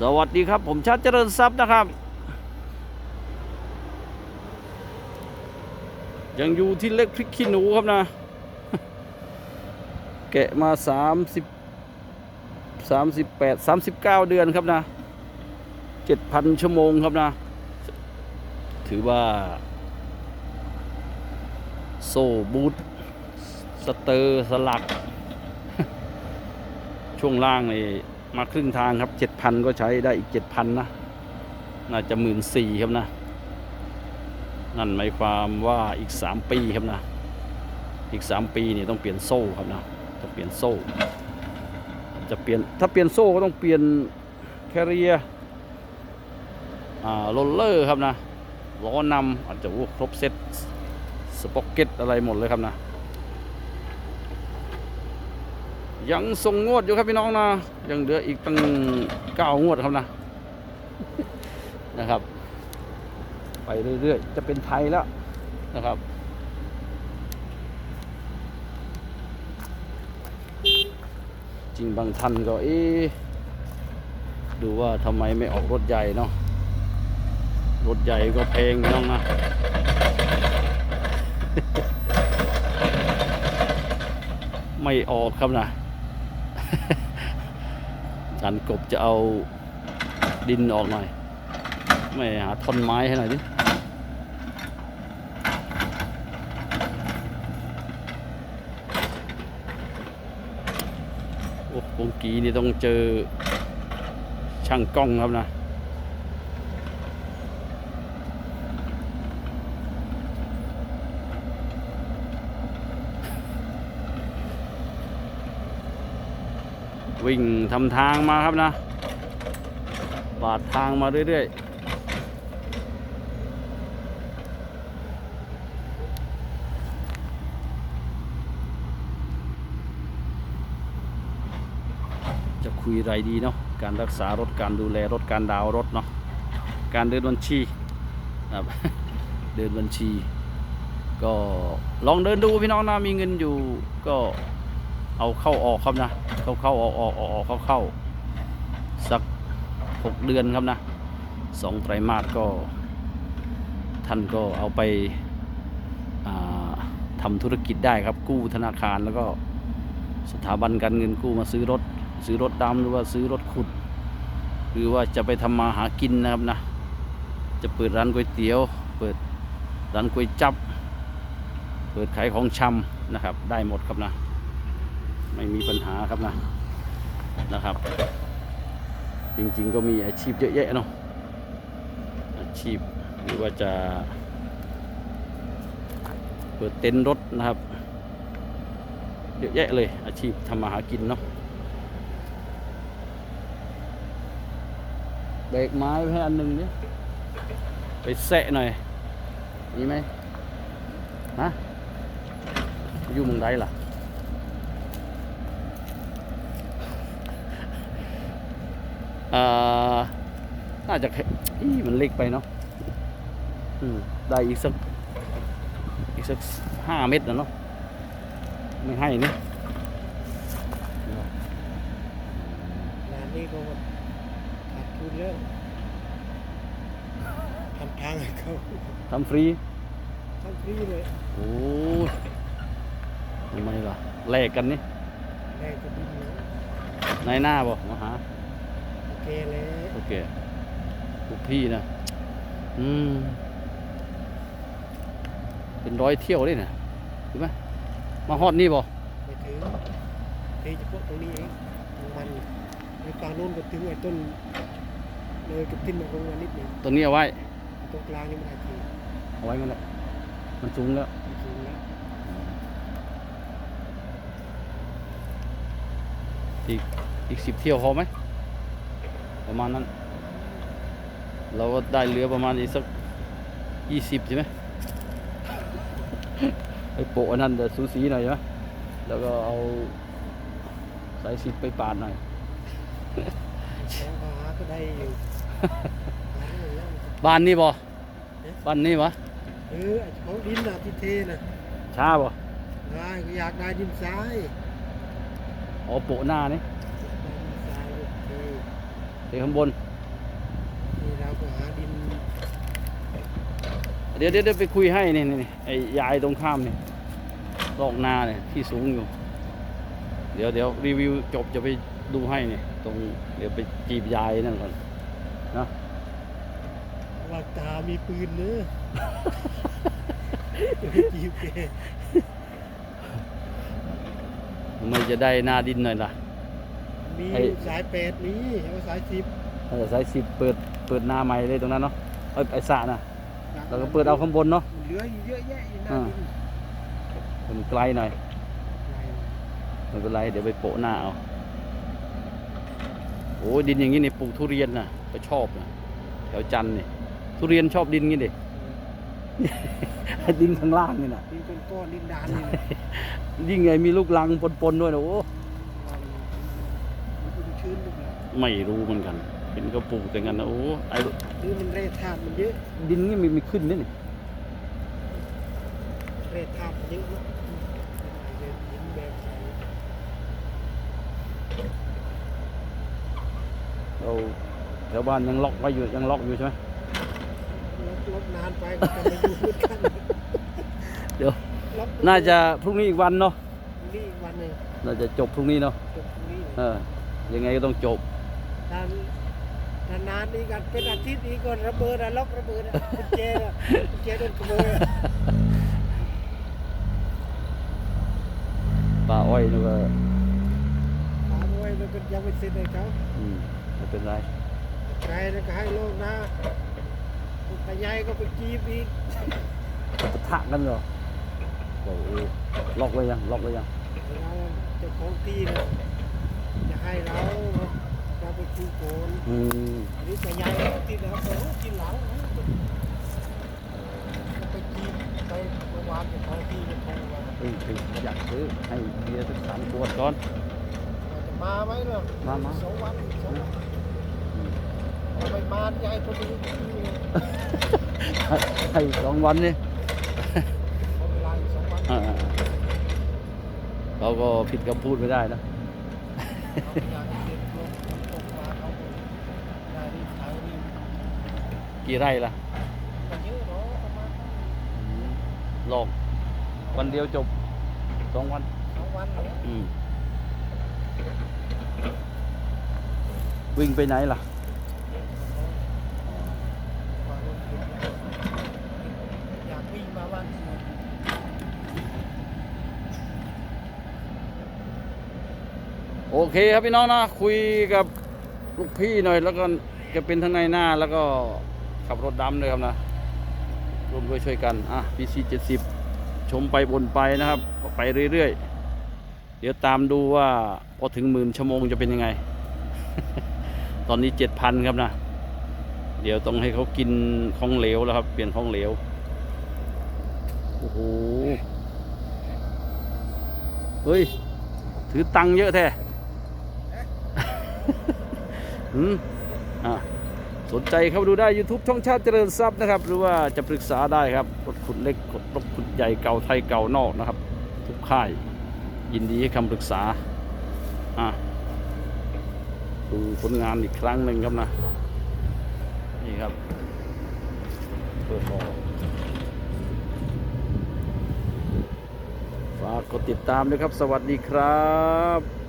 สวัสดีครับ ผมชาติเจริญทรัพย์นะครับ ยังอยู่ที่เล็กพริกขี้หนูครับนะ แกะมาสามสิบสามสิบแปดสามสิบเก้าเดือนครับนะเจ็ดพันชั่วโมงครับนะ ถือว่า โซ่บูทสเตอร์สลัก ช่วงล่างนี่ มาครึ่งทางครับเจ็ดพันก็ใช้ได้อีกเจ็ดพันนะ น่าจะหมื่นสี่ครับนะ นั่นหมายความว่าอีกสามปีครับนะ อีกสามปีนี่ต้องเปลี่ยนโซ่ครับนะต้องเปลี่ยนโซ่ จะเปลี่ยนถ้าเปลี่ยนโซ่ก็ต้องเปลี่ยนแคเรียอ่าโรลเลอร์ครับนะล้อนำอาจจะโอ้ครบเซ็ตสป็อกเก็ตอะไรหมดเลยครับนะ ยังส่งงวดอยู่ครับพี่น้องนะ ยังเหลืออีกตั้งเก้างวดครับนะ นะครับ ไปเรื่อยๆ จะเป็นไทยแล้วนะครับจริงบางท่านก็เอ๊ดูว่าทำไมไม่ออกรถใหญ่เนาะรถใหญ่ก็แพงน้องนะไม่ออกครับนะ จันกบจะเอาดินออกหน่อย ไม่หาท่อนไม้ให้หน่อยดิโอ้วงกีนี่ต้องเจอช่างกล้องครับนะ วิ่งทำทางมาครับนะปาดทางมาเรื่อยๆจะคุยอะไรดีเนาะการรักษารถการดูแลรถการดาวรถเนาะการเดินบัญชีครับเดินบัญชี ก็ลองเดินดูพี่น้องนะมีเงินอยู่ก็ เอาเข้าออกครับนะ เข้าเข้าออกออกออกเข้าเข้าสักหกเดือนครับนะสองไตรมาสก็ ท่านก็เอาไปาทำธุรกิจได้ครับกู้ธนาคารแล้วก็สถาบันการเงินกู้มาซื้อรถ ซื้อรถดำหรือว่าซื้อรถขุด หรือว่าจะไปทำมาหากินนะครับนะ จะเปิดร้านก๋วยเตี๋ยว เปิดร้านก๋วยจับ เปิดขายของชำนะครับ ได้หมดครับนะ ไม่มีปัญหาครับนะนะครับ จริงๆก็มีอาชีพเยอะแยะเนาะอาชีพหรือว่าจะ เปิดเต็นท์รถนะครับ เยอะแยะเลยอาชีพทำมาหากินเนาะเบรกไม้ให้อันหนึ่งเนี่ยไปแสะหน่อยมีไหมฮะอยู่เมึงไดล่ะ อ่า น่าจะแค่อีมันเล็กไปเนาะอืมได้อีกสักอีกสักห้าเม็ดนะเนาะไม่ให้นี่งานนี้ก็ขาดทุนแล้วทำทางให้เขาทำฟรีทำฟรีเลยโอ้ยทำไมล่ะแลกกันนี่แรงก็ดินนะนายหน้าบอกมาหาโอ เคเลยโอเคลูกพี่นะ อืม เป็นร้อยเที่ยวเลยนะเห็นไหมมาฮอดนี่บ่ไปถึงที่เฉพาะตรงนี้เองตรงมันในฝั่งโน้นก็ถึงไอ้ต้นเลยกับทิ้นมาตรงนั้นนิดหนึงตัวนี้เอาไว้ ตรงกลางนี่ไม่ได้ทีเอาไว้กันแหละมันสูงแล้วมันสูงแล้วอีกอีกสิบเที่ยวพอไหม ประมาณนั้น เราก็ได้เรือประมาณอีกสักยี่สิบใช่ไหมไอ้โปะอันนั้นจะสูสีหน่อยใช่ไหมแล้วก็เอาสายสิบไปปาดหน่อยสองขาก็ได้อยู่หาหนึ่งแล้วบ้านนี่บ่บ้านนี่วะเออไอ้ของดินน่ะที่เทน่ะช้าบ่ได้ก็อยากได้ดินทรายอ๋อโปะหน้านี่ ได้ดินทรายลูกเทไปข้างบนนี่เราก็หาดินเดี๋ยวเดี๋ยวเดี๋ยวไปคุยให้นี่นี่นี่ไอ้ยายตรงข้ามนี่ลอกนาเนี่ยที่สูงอยู่ เดี๋ยวเดี๋ยวรีวิวจบจะไปดูให้เนี่ยตรงเดี๋ยวไปจีบยายนั่นก่อนนะว่าตามีปืนเนอะจีบแกทำไมจะได้หน้าดินหน่อยล่ะ มีไอ้สายแปดมีเอาสายสิบถ้าจะใช้สิบเปิดเปิดหน้าใหม่เลยตรงนั้นเนาะเอ้ยไอ้สระนะเราก็เปิดเอาข้างบนเนาะ เหลืออยู่เยอะแยะอยู่หน้าอ่าดินมันไกลหน่อยไกลไม่เป็นไรเดี๋ยวไปโปะหน้าเอาโอ้ยดินอย่างนี้นี่ปลูกทุเรียนนะก็ชอบนะแถวจันทร์นี่ทุเรียนชอบดินงี้ดิ ดินข้างล่างนี่นะดินก้อนๆดินดานนี่นะยิ่งไงมีลูกลังปนๆด้วยนะโอ้ มันเป็นชื้นหมดเลย ไม่รู้เหมือนกัน เห็นก็ปลูกแต่กันนะโอ้ไอ้คือมันเรธาตุมันเยอะดินนี่มีมีขึ้นนี่นี่เรธาตุมันเยอะเนอะเรดินแบบใสเราแถวบ้านยังล็อกไว้อยู่ยังล็อกอยู่ใช่ไหมลบลบนานไปก็จะไม่อยู่เหมือนกันเดี๋ยวลบน่าจะพรุ่งนี้อีกวันเนาะนี่อีกวันหนึ่งน่าจะจบพรุ่งนี้เนาะจบพรุ่งนี้เออยังไงก็ต้องจบ นานนานๆนี่กันเป็นอาทิตย์นี้ก็ระเบิดอะล็อกระเบิดอะกุญแจอะกุญแจโดนขโมยอะป่าอ้อยนี่ก็ถามไว้แล้วก็ยังไม่เสร็จเลยเขาอืมไม่เป็นไรไกลแล้วก็ให้โลกนะแต่ยายก็ไปจีบอีกจะปะทะกันเหรอโอ้โหล็อกไว้ยังล็อกไว้ยังเราเจ้าของที่เนี่ยจะให้เรา เราไปคุยโกนอืมอันนี้แต่ยายก็ติดแล้วไปรู้กินเหล้าไปจีบไปเมื่อวานเจ้าของที่มันโทรมาเฮ้ยเฮ้ยอยากซื้อให้เบียร์สักสามขวดก่อนจะมาไหมล่ะมามา สองวันสองวันอืมเอาไปมายายคนนี้ที่นี่ให้ให้สองวันนี่เอาเวลาอีกสองวันอ่าเราก็ผิดคำพูดไม่ได้นะ เอาเวลาที่เด็กลงตกมาเขาได้รีบขายรีบ กี่ไร่ล่ะก็เยอะเนาะประมาณอืมหลอกวันเดียวจบสองวันสองวันเลยอืมวิ่งไปไหนล่ะ อยากวิ่งมาวันหนึ่งโอเคครับพี่น้องนะคุยกับลูกพี่หน่อยแล้วก็จะเป็นทั้งในหน้าแล้วก็ ขับรถดำเลยครับนะร่วมด้วยช่วยกันอะ PC 70 ชมไปบนไปนะครับ ไปเรื่อยๆ เดี๋ยวตามดูว่าพอถึงหมื่นชั่วโมงจะเป็นยังไง ตอนนี้เจ็ดพันครับนะ เดี๋ยวต้องให้เขากินของเหลวแล้วครับ เปลี่ยนของเหลว โอ้โห เฮ้ย ถือตังค์เยอะแท้ อืมอ่า สนใจเข้ามาดูได้ YouTube ช่องชาติเจริญทรัพย์นะครับ หรือว่าจะปรึกษาได้ครับรถขุดเล็กรถขุดใหญ่เก่าไทยเก่านอกนะครับ ทุกค่าย ยินดีให้คำปรึกษาอะดูผลงานอีกครั้งหนึ่งครับนะ นี่ครับเปิดบ่อฝากกดติดตามด้วยครับ สวัสดีครับ